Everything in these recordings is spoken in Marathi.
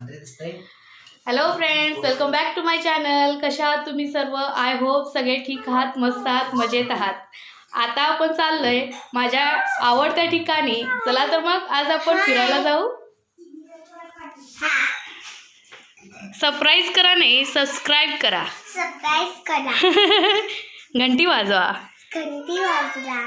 Hello friends welcome back to my channel कशा आहात तुम्ही सर्व? आय होप सगळे ठीक आहात मस्त आहात मजेत आहात. आता आपण चाललोय माझ्या आवडत्या ठिकाणी. चला तर मग आज आपण फिरायला जाऊ. सरप्राईज करा नाही सबस्क्राईब करा. सबस्क्राईब करा. घंटी वाजवा. घंटी वाजवा.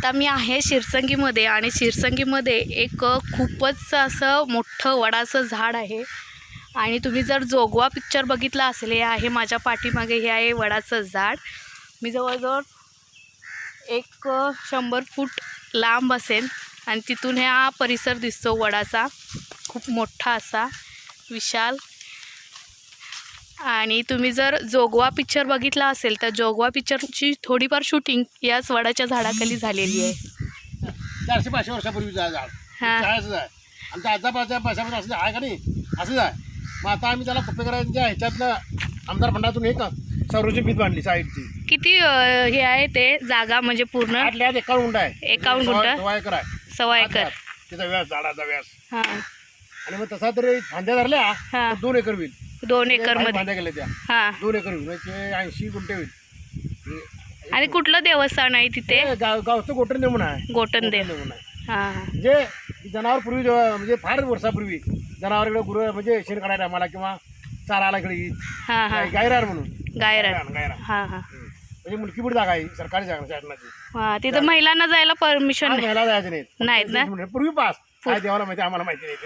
आता मी आहे शिरसंगीमध्ये आणि शिरसंगीमध्ये एक खूपच असं मोठं वडाचं झाड आहे. आणि तुम्ही जर जोगवा पिक्चर बघितला असेल हे आहे माझ्या पाठीमागे हे आहे वडाचं झाड. मी जवळजवळ एक शंभर फूट लांब असेल आणि तिथून हा परिसर दिसतो वडाचा. खूप मोठा असा विशाल आणि तुम्ही जर जोगवा पिक्चर बघितला असेल तर जोगवा पिक्चरची थोडीफार शूटिंग याच वडाच्या झाडाखाली झालेली आहे. चारशे पाचशे वर्षापूर्वी झाड. हां. शाळाचं आहे. आमच्या आजाबाच्या पैशामध्ये असं आहे का नाही? असंच आहे. मग आता आम्ही त्याला कुपेकरांच्या ह्याच्यातनं आमदार फंडातून एक संरक्षण भीत बांधली साईडची. किती हे आहे ते जागा म्हणजे पूर्ण? आठल्या आत एकावन्न गुंठ आहे. एकावन्न? सव्वा एकर आहे. आत. त्याचा व्यास झाडाचा व्यास. हां. आणि मग तसा तरी फांद्या धरल्या हां. दोन एकर होईल. दोन फांद्या गेल्या त्या. हां. दोन एकर होईल ऐंशी गुंठे होईल. आणि कुठलं देवस्थान आहे तिथे? गाव गावचं गोटन म्हणून आहे. गोटनदेव म्हणून आहे. हां. हां म्हणजे जनावर पूर्वी म्हणजे फार वर्षापूर्वी जनावरकडे गुरु म्हणजे शेण काढायला आम्हाला किंवा चाराला इकडे हां हां. गायरार म्हणून. हां हां. म्हणजे मुलकीपूर जागा आहे सरकारी जागा शासनाची. तिथं महिलांना जायला परमिशन नाही. महिला जायचं नाहीत नाहीत ना? म्हणजे पूर्वी पास. काय देवाला माहिती आम्हाला माहिती नाही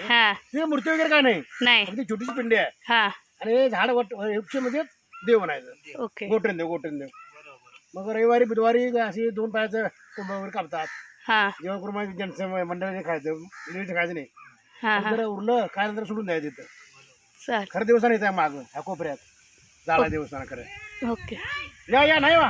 ते. मूर्ती वगैरे काय नाही? नाही. छोटीशी पिंडी आहे. आणि हे झाड वट म्हणजे देव म्हणायचं ओके. गोटन देव गोटन देव. मग रविवारी बुधवारी अशी दोन पायाचं कोंब वगैरे कापतात. हां. जेव्हा करून जनसं मंडळाने खायचं मुलीचं खायचं नाही. हां हां. जर उरलं काय नंतर सोडून द्यायचं तिथं. चाल खरं देवस्थान येत आहे मागं ह्या कोपऱ्यात. झाला देवस्थान खरं. ओके. या या नाही वा.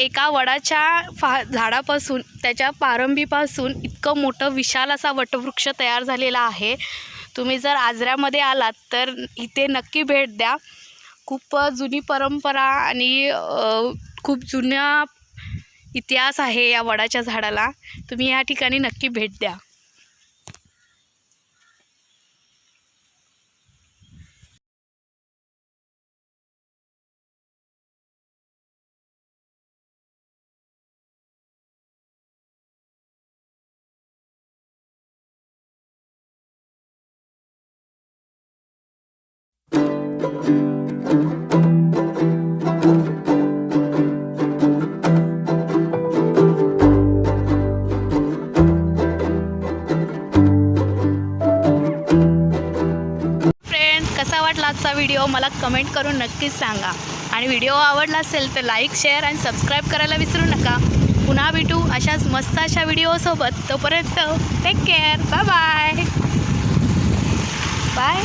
एका वडाच्या फा झाडापासून त्याच्या पारंबीपासून इतकं मोठं विशाल असा वटवृक्ष तयार झालेला आहे. तुम्ही जर आजऱ्यामध्ये आलात तर इथे नक्की भेट द्या. खूप जुनी परंपरा आणि खूप जुन्या इतिहास आहे या वडाच्या झाडाला. तुम्ही या ठिकाणी नक्की भेट द्या. आजचा व्हिडिओ मला कमेंट करून नक्कीच सांगा. आणि व्हिडिओ आवडला असेल तर लाईक शेअर आणि सबस्क्राईब करायला विसरू नका. पुन्हा भेटू अशाच मस्त अशा व्हिडिओसोबत तोपर्यंत take care bye bye bye